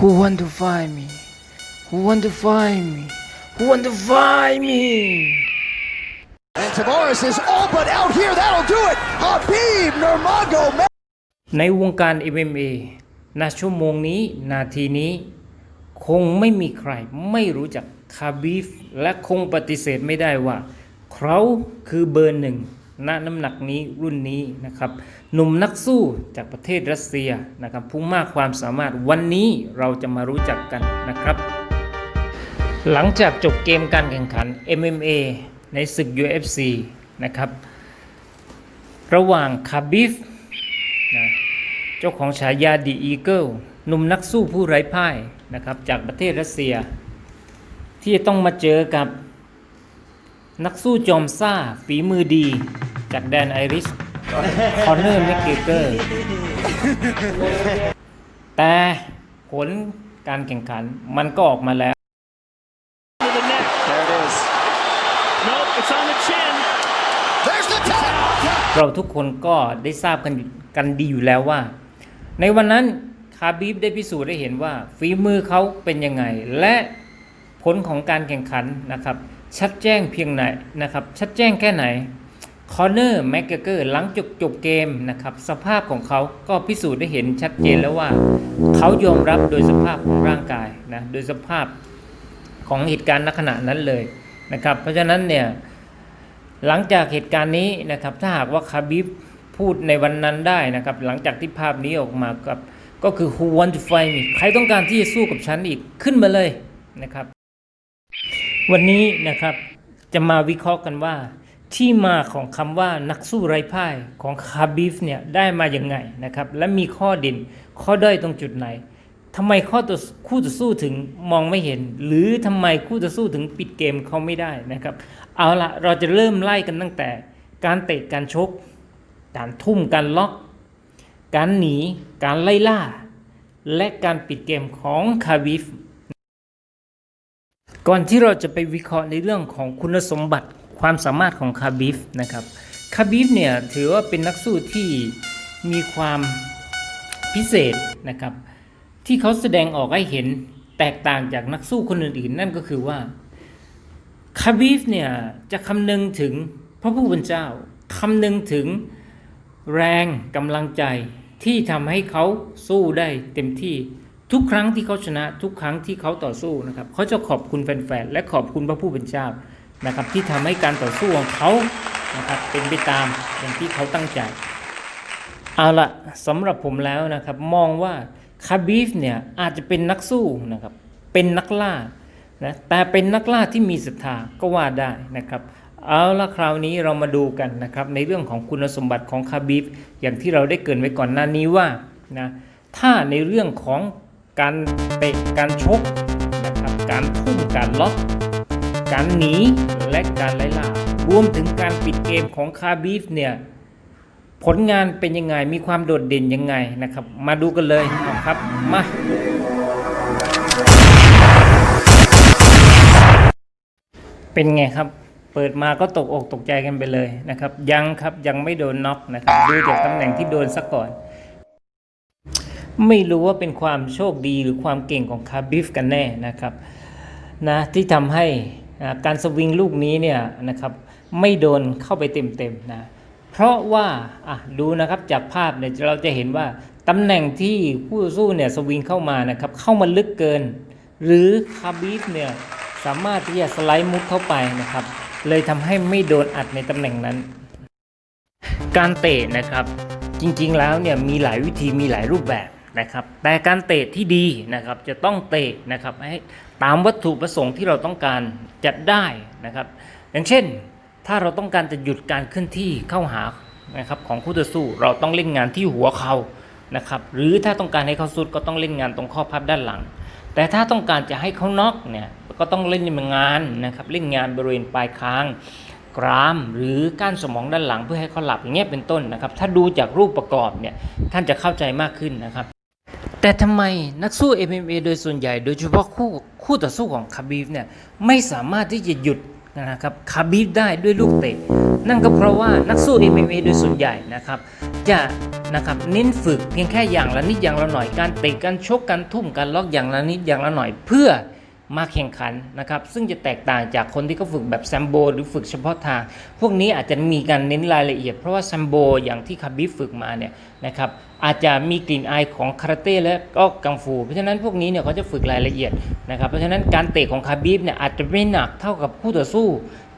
Who want to find me Who want to find me Who want to find me And Tavares is all but out here. That'll do it. Habib Nurmagomedov. ในวงการ MMA ณชั่วโมงนี้นาทีนี้ คงไม่มีใครไม่รู้จักคาบีฟ และคงปฏิเสธไม่ได้ว่า เขาคือเบอร์หนึ่ง ณน้ำหนักนี้รุ่นนี้นะครับหนุ่มนักสู้จากประเทศรัสเซียนะครับผู้มากความสามารถวันนี้เราจะมารู้จักกันนะครับ หลังจากจบเกมการแข่งขัน MMA ในศึก UFC นะครับระหว่างคาบิฟนะเจ้าของฉายาดีอีเกิลหนุ่มนักสู้ผู้ไร้พ่ายนะครับจากประเทศรัสเซีย ที่ต้องมาเจอกับนักสู้จอมซ่าฝีมือดี จากแดนไอริส คอนเนอร์แมกเกเกอร์ แต่ผลการแข่งขันมันก็ออกมาแล้ว to the neck. There it is. Nope, it's on the chin. There's the tap. เราทุกคนก็ได้ทราบกันกันดีอยู่แล้วว่า ในวันนั้นคาบีฟได้พิสูจน์ได้เห็นว่าฝีมือเขาเป็นยังไง และผลของการแข่งขันนะครับ ชัดแจ้งเพียงไหนนะครับ ชัดแจ้งแค่ไหน คอนเนอร์แม็กเกอร์หลังจบจบเกมนะครับ สภาพของเขาก็พิสูจน์ได้เห็นชัดเจนแล้วว่า เขายอมรับโดยสภาพของร่างกายนะโดยสภาพของเหตุการณ์ณขณะนั้นเลยนะครับ เพราะฉะนั้นเนี่ยหลังจากเหตุการณ์นี้นะครับ ถ้าหากว่าคาบิบพูดในวันนั้นได้นะครับ หลังจากที่ภาพนี้ออกมากับก็คือ who want to fight me ใครต้องการที่จะสู้กับฉันอีกขึ้นมาเลยนะครับ วันนี้นะครับจะมาวิเคราะห์กันว่า ที่มาของคำว่านักสู้ไร้พ่ายของคาบิฟเนี่ยได้มาอย่างไงนะครับ และมีข้อเด่นข้อด้อยตรงจุดไหนทำไมข้อต่อคู่ต่อสู้ถึงมองไม่เห็น หรือทำไมคู่ต่อสู้ถึงปิดเกมเขาไม่ได้นะครับ เอาละเราจะเริ่มไล่กันตั้งแต่ การเตะการชก การทุ่มการล็อก การหนี การไล่ล่า และการปิดเกมของคาบิฟก่อนที่เราจะไปวิเคราะห์ในเรื่องของคุณสมบัติ ความสามารถของคาบิฟนะครับคาบิฟเนี่ยถือว่าเป็นนักสู้ที่มีความพิเศษนะครับ ที่เขาแสดงออกให้เห็นแตกต่างจากนักสู้คนอื่นๆ นั่นก็คือว่าคาบีฟเนี่ยจะคำนึงถึงพระผู้เป็นเจ้าคำนึงถึงแรงกำลังใจที่ทำให้เขาสู้ได้เต็มที่ทุกครั้งที่เขาชนะทุกครั้งที่เขาต่อสู้นะครับเขาจะขอบคุณแฟนๆและขอบคุณพระผู้เป็นเจ้า นะครับที่ทำให้การต่อสู้ของเขานะครับเป็นไปตามอย่างที่เขาตั้งใจ เอาละสำหรับผมแล้วนะครับมองว่าคาบีฟเนี่ยอาจจะเป็นนักสู้นะครับเป็นนักล่านะแต่เป็นนักล่าที่มีศรัทธาก็ว่าได้นะครับเอาละคราวนี้เรามาดูกันนะครับในเรื่องของคุณสมบัติของคาบีฟอย่างที่เราได้เกรินไว้ก่อนหน้านี้ว่านะถ้าในเรื่องของการเตะการชกนะครับการทุ่มการล็อก การหนีและการไล่ล่ารวมถึงการปิดเกมของคาบีฟเนี่ยผลงานเป็นยังไงมีความโดดเด่นยังไงนะครับ มาดูกันเลยครับมาเป็นไงครับเปิดมาก็ตกอกตกใจกันไปเลยนะครับ ยังครับยังไม่โดนน็อกนะครับดูจากตำแหน่งที่โดนซะก่อน ไม่รู้ว่าเป็นความโชคดีหรือความเก่งของคาบิฟกันแน่นะครับ นะที่ทำให้ การสวิงลูกนี้เนี่ยนะครับไม่โดนเข้าไปเต็มๆนะเพราะว่าอะดูนะครับจากภาพเนี่ยเราจะเห็นว่าตำแหน่งที่คู่สู้เนี่ยสวิงเข้ามานะครับเข้ามาลึกเกิน หรือคาบีฟเนี่ยสามารถที่จะสไลด์มุดเข้าไปนะครับเลยทำให้ไม่โดนอัดในตำแหน่งนั้น การเตะนะครับจริงๆแล้วเนี่ยมีหลายวิธีมีหลายรูปแบบ นะครับแต่การเตะที่ดีนะครับจะต้องเตะนะครับให้ตามวัตถุประสงค์ที่เราต้องการจะได้นะครับ อย่างเช่นถ้าเราต้องการจะหยุดการเคลื่อนที่เข้าหานะครับของคู่ต่อสู้เราต้องเล่นงานที่หัวเขานะครับหรือถ้าต้องการให้เขาสุดก็ต้องเล่นงานตรงข้อพับด้านหลัง แต่ถ้าต้องการจะให้เขาน็อกเนี่ยก็ต้องเล่นงานนะครับเล่นงานบริเวณปลายคางกรามหรือก้านสมองด้านหลังเพื่อให้เขาหลับอย่างเงี้ยเป็นต้นนะครับ ถ้าดูจากรูปประกอบเนี่ยท่านจะเข้าใจมากขึ้นนะครับ แต่ทำไมนักสู้ MMA โดยส่วนใหญ่โดยเฉพาะคู่คู่ต่อสู้ของคาบีฟเนี่ยไม่สามารถที่จะหยุดนะครับคาบีฟได้ด้วยลูกเตะนั่นก็เพราะว่านักสู้ MMA โดยส่วนใหญ่นะครับจะนะครับเน้นฝึกเพียงแค่อย่างละนิดอย่างละหน่อยการเตะการชกการทุ่มการล็อกอย่างละนิดอย่างละหน่อยเพื่อ มาแข่งขันนะครับ ซึ่งจะแตกต่างจากคนที่เขาฝึกแบบแซมโบหรือฝึกเฉพาะทาง พวกนี้อาจจะมีการเน้นรายละเอียด เพราะว่าแซมโบอย่างที่คาบิฟฝึกมาเนี่ยนะครับอาจจะมีกลิ่นอายของคาราเต้และก็กังฟู เพราะฉะนั้นพวกนี้เนี่ยเขาจะฝึกรายละเอียดนะครับเพราะฉะนั้นการเตะของคาบิฟเนี่ยอาจจะไม่หนักเท่ากับคู่ต่อสู้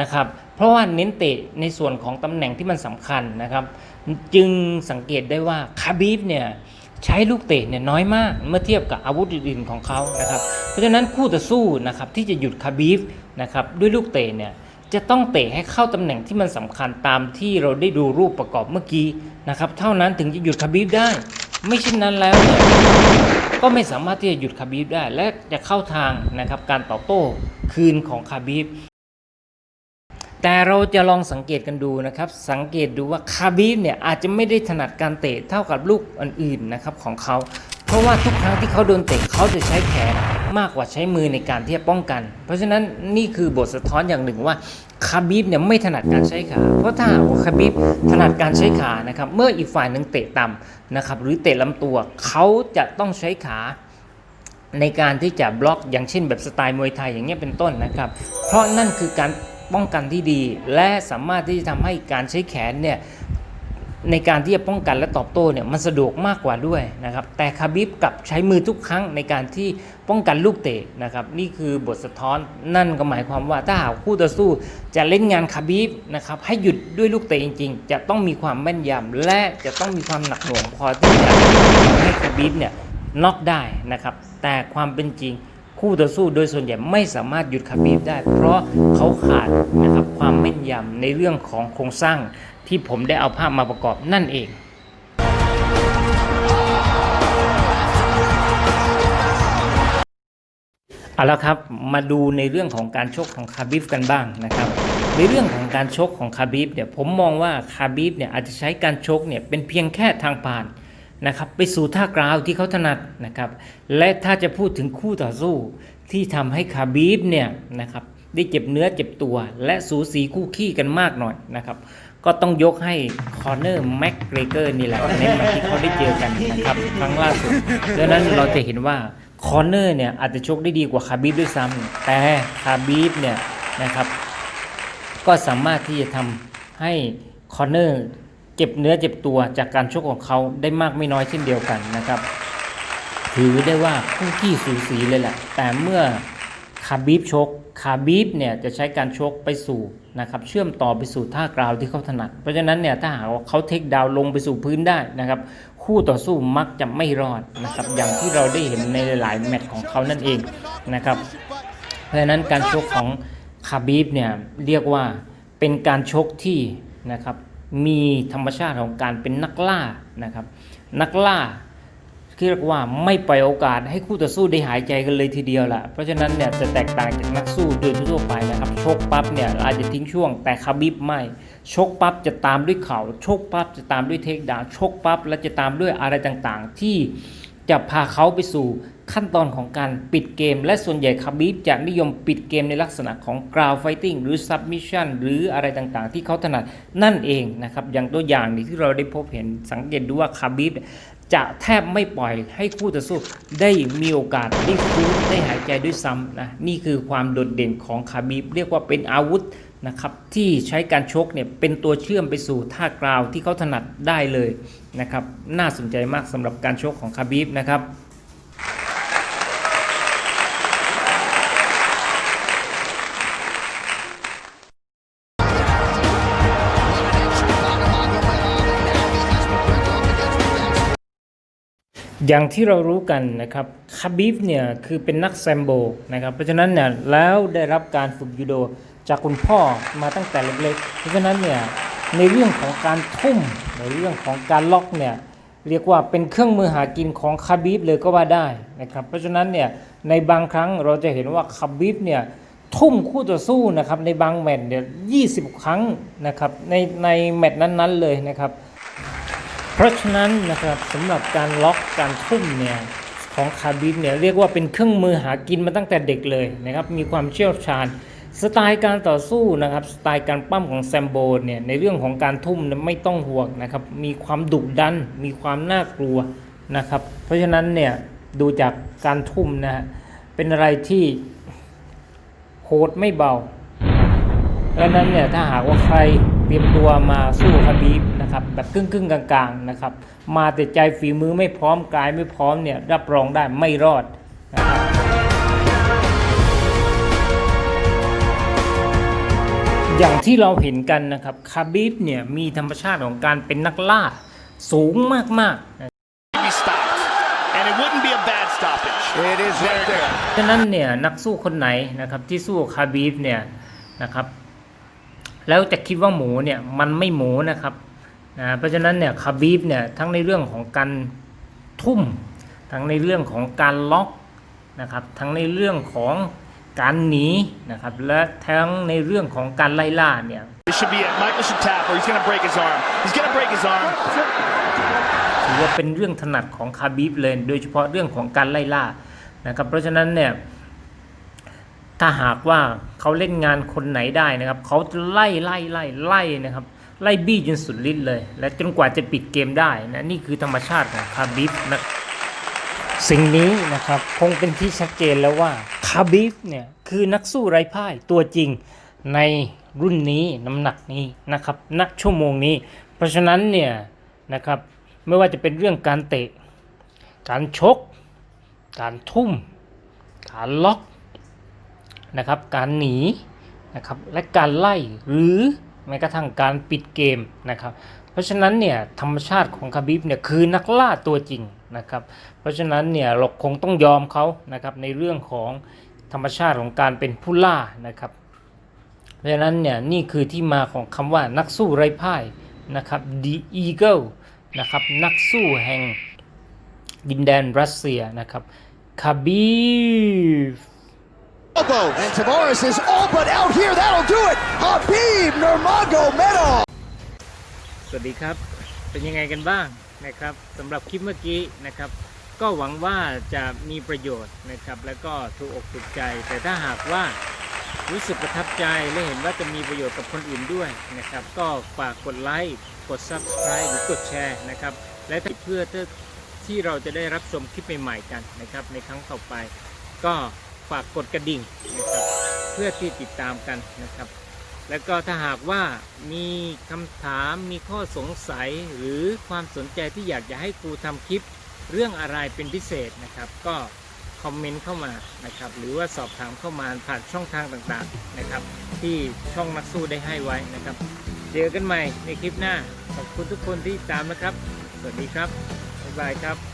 นะครับเพราะว่าเน้นเตะในส่วนของตำแหน่งที่มันสำคัญนะครับ จึงสังเกตได้ว่าคาบีฟเนี่ย ใช้ลูกเตะเนี่ยน้อยมากเมื่อเทียบกับอาวุธอื่นๆของเขานะครับ เพราะฉะนั้นคู่ต่อสู้นะครับที่จะหยุดคาบีฟนะครับด้วยลูกเตะเนี่ยจะต้องเตะให้เข้าตำแหน่งที่มันสำคัญตามที่เราได้ดูรูปประกอบเมื่อกี้นะครับ เท่านั้นถึงจะหยุดคาบีฟได้ ไม่เช่นนั้นแล้วเนี่ยก็ไม่สามารถที่จะหยุดคาบีฟได้ และจะเข้าทางนะครับการตอบโต้คืนของคาบีฟ แต่เราจะลองสังเกตกันดูนะครับ สังเกตดูว่าคาบีฟเนี่ยอาจจะไม่ได้ถนัดการเตะเท่ากับลูกอื่นๆนะครับของเขา เพราะว่าทุกครั้งที่เขาโดนเตะเขาจะใช้แขนมากกว่าใช้มือในการที่จะป้องกัน เพราะฉะนั้นนี่คือบทสะท้อนอย่างหนึ่งว่าคาบีฟเนี่ยไม่ถนัดการใช้ขา เพราะถ้าหากว่าคาบีฟถนัดการใช้ขานะครับ เมื่ออีกฝ่ายหนึ่งเตะต่ำนะครับหรือเตะลำตัวเขาจะต้องใช้ขาในการที่จะบล็อกอย่างเช่นแบบสไตล์มวยไทยอย่างเงี้ยเป็นต้นนะครับ เพราะนั่นคือการ ป้องกันที่ดี และสามารถที่จะทำให้การใช้แขนเนี่ยในการที่จะป้องกันและตอบโต้เนี่ยมันสะดวกมากกว่าด้วยนะครับแต่คาบิบกลับใช้มือทุกครั้งในการที่ป้องกันลูกเตะนะครับนี่คือบทสะท้อนนั่นก็หมายความว่าถ้าหากคู่ต่อสู้จะเล่นงานคาบิบนะครับให้หยุดด้วยลูกเตะจริง ๆ จะต้องมีความแม่นยำและจะต้องมีความหนักหน่วงพอที่จะทำให้คาบิบเนี่ยน็อกได้นะครับแต่ความเป็นจริง คู่ต่อสู้โดยส่วนใหญ่ไม่สามารถหยุดคาบีบได้ เพราะเขาขาดนะครับความแม่นยำในเรื่องของโครงสร้างที่ผมได้เอาภาพมาประกอบนั่นเองเอาละครับมาดูในเรื่องของการชกของคาบิฟกันบ้างนะครับ ในเรื่องของการชกของคาบิฟเนี่ยผมมองว่าคาบิฟเนี่ยอาจจะใช้การชกเนี่ยเป็นเพียงแค่ทางผ่าน นะครับไปสู่ท่ากราวที่เขาถนัดนะครับ และถ้าจะพูดถึงคู่ต่อสู้ที่ทำให้คาบิฟเนี่ยนะครับได้เจ็บเนื้อเจ็บตัว และสูสีคู่ขี้กันมากหน่อยนะครับ ก็ต้องยกให้คอนเนอร์แม็กเกรเกอร์นี่แหละในแมตช์ที่เขาได้เจอกันนะครับครั้งล่าสุดดังนั้นเราจะเห็นว่าคอนเนอร์เนี่ยอาจจะชกได้ดีกว่าคาบีฟด้วยซ้ำแต่คาบีฟเนี่ยนะครับ ก็สามารถที่จะทำให้คอนเนอร์ เจ็บเนื้อเจ็บตัวจากการชกของเขาได้มากไม่น้อยเช่นเดียวกันนะครับ ถือได้ว่าคู่ขี้สูสีเลยแหละ แต่เมื่อคาบีฟชกคาบีฟเนี่ยจะใช้การชกไปสู่นะครับเชื่อมต่อไปสู่ท่ากราวที่เขาถนัด เพราะฉะนั้นเนี่ยถ้าหากว่าเขาเทคดาวลงไปสู่พื้นได้นะครับ คู่ต่อสู้มักจะไม่รอดนะครับอย่างที่เราได้เห็นในหลายๆแมตช์ของเขานั่นเองนะครับ เพราะฉะนั้นการชกของคาบีฟเนี่ยเรียกว่าเป็นการชกที่นะครับ มีธรรมชาติของการเป็นนักล่านะครับ นักล่าที่เรียกว่าไม่ปล่อยโอกาสให้คู่ต่อสู้ได้หายใจกันเลยทีเดียวล่ะ เพราะฉะนั้นเนี่ยจะแตกต่างจากนักสู้โดยทั่วไปนะครับ ชกปั๊บเนี่ยอาจจะทิ้งช่วงแต่คาบิบไม่ ชกปั๊บจะตามด้วยเข่าชกปั๊บจะตามด้วยเทคดาวชกปั๊บแล้วจะตามด้วยอะไรต่างๆ ที่จะพาเขาไปสู่ ขั้นตอนของการปิดเกม และส่วนใหญ่คาบิบจะนิยมปิดเกมในลักษณะของ ground fighting หรือ submission หรืออะไรต่างๆ ที่เขาถนัดนั่นเองนะครับอย่างตัวอย่างนี้ที่เราได้พบเห็นสังเกตดูว่าคาบิบจะแทบไม่ปล่อยให้คู่ต่อสู้ได้มีโอกาสได้ฟื้นได้หายใจด้วยซ้ำนะนี่คือความโดดเด่นของคาบีบเรียกว่าเป็นอาวุธนะครับที่ใช้การชกเนี่ยเป็นตัวเชื่อมไปสู่ท่ากราวที่เขาถนัดได้เลยนะครับน่าสนใจมากสำหรับการชกของคาบีบนะครับ อย่างที่เรารู้กันนะครับคาบิฟเนี่ยคือเป็นนักแซมโบนะครับเพราะฉะนั้นเนี่ยแล้วได้รับการฝึกยูโดจากคุณพ่อมาตั้งแต่เล็กๆ เพราะฉะนั้นเนี่ยในเรื่องของการทุ่มในเรื่องของการล็อกเนี่ยเรียกว่าเป็นเครื่องมือหากินของคาบิฟเลยก็ว่าได้นะครับเพราะฉะนั้นเนี่ยในบางครั้งเราจะเห็นว่าคาบิฟเนี่ยทุ่มคู่ต่อสู้นะครับในบางแมตช์เนี่ยยีครั้งนะครับในในแมตช์นั้นๆเลยนะครับ เพราะฉะนั้นนะครับสำหรับการล็อกการทุ่มเนี่ยของคาบิบเนี่ยเรียกว่าเป็นเครื่องมือหากินมาตั้งแต่เด็กเลยนะครับมีความเชี่ยวชาญ สไตล์การต่อสู้นะครับสไตล์การปั้มของแซมโบเนี่ยในเรื่องของการทุ่มไม่ต้องห่วงนะครับมีความดุดัน มีความน่ากลัวนะครับเพราะฉะนั้นเนี่ยดูจากการทุ่มนะฮะเป็นอะไรที่โหดไม่เบาดังนั้นเนี่ยถ้าหากว่าใคร เตรียมตัวมาสู้คาบีบนะครับแบบครึ่งครึ่งๆกลางๆนะครับมาแต่ใจฝีมือไม่พร้อมกายไม่พร้อมเนี่ยรับรองได้ไม่รอดนะครับอย่างที่เราเห็นกันนะครับคาบีบเนี่ยมีธรรมชาติของการเป็นนักล่าสูงมากๆนะ Be stopped. And it wouldn't be a bad stoppage. It is right there. ฉะนั้นเนี่ยนักสู้คนไหนนะครับที่สู้กับคาบีฟเนี่ยนะครับ แล้วจะคิดว่าหมูเนี่ยมันไม่หมูนะครับนะเพราะฉะนั้นเนี่ยคาบีฟเนี่ยทั้งในเรื่องของการทุ่ม ทั้งในเรื่องของการล็อกนะครับทั้งในเรื่องของการหนีนะครับและทั้งในเรื่องของการไล่ล่าเนี่ย This should be it. Michael should tap or he's going to break his arm. He's going to break his arm. ถือว่าเป็นเรื่องถนัดของคาบีฟเลย โดยเฉพาะเรื่องของการไล่ล่านะครับ เพราะฉะนั้นเนี่ย ถ้าหากว่าเขาเล่นงานคนไหนได้นะครับ เขาจะไล่ไล่ไล่ไล่นะครับ ไล่บี้จนสุดฤทธิ์เลย และจนกว่าจะปิดเกมได้นะนี่คือธรรมชาติของคาบีฟนะสิ่งนี้นะครับคงเป็นที่ชัดเจนแล้วว่าคาบีฟเนี่ยคือนักสู้ไร้พ่ายตัวจริงในรุ่นนี้น้ำหนักนี้นะครับณชั่วโมงนี้ เพราะฉะนั้นเนี่ยนะครับไม่ว่าจะเป็นเรื่องการเตะ การชก การทุ่ม การล็อก นะครับ การหนีนะครับและการไล่หรือแม้กระทั่งการปิดเกมนะครับ เพราะฉะนั้นเนี่ยธรรมชาติของคาบิบเนี่ยคือนักล่าตัวจริงนะครับ เพราะฉะนั้นเนี่ยเราคงต้องยอมเขานะครับในเรื่องของธรรมชาติของการเป็นผู้ล่านะครับ เพราะฉะนั้นเนี่ยนี่คือที่มาของคำว่านักสู้ไร้พ่ายนะครับ The Eagle นะครับนักสู้แห่งดินแดนรัสเซียนะครับคาบีฟ Elbow. And Tavares is all but out here. That'll do it. Habib Nurmagomedov. สวัสดีครับ เป็นยังไงกันบ้างนะครับสำหรับคลิปเมื่อกี้นะครับ ก็หวังว่าจะมีประโยชน์นะครับ แล้วก็ถูกอกถูกใจ แต่ถ้าหากว่ารู้สึกประทับใจและเห็นว่าจะมีประโยชน์กับคนอื่นด้วยนะครับ ก็ฝากกดไลค์กด Subscribe หรือกดแชร์นะครับ และเพื่อที่เราจะได้รับชมคลิปใหม่ๆกันนะครับ ในครั้งต่อไปก็ ฝากกดกระดิ่งนะครับเพื่อที่ติดตามกันนะครับ แล้วก็ถ้าหากว่ามีคำถามมีข้อสงสัยหรือความสนใจที่อยากจะให้ครูทำคลิปเรื่องอะไรเป็นพิเศษนะครับ ก็คอมเมนต์เข้ามานะครับ หรือว่าสอบถามเข้ามาผ่านช่องทางต่างๆนะครับ ที่ช่องนักสู้ได้ให้ไว้นะครับ เจอกันใหม่ในคลิปหน้า ขอบคุณทุกคนที่ติดตามนะครับ สวัสดีครับ บ๊ายบายครับ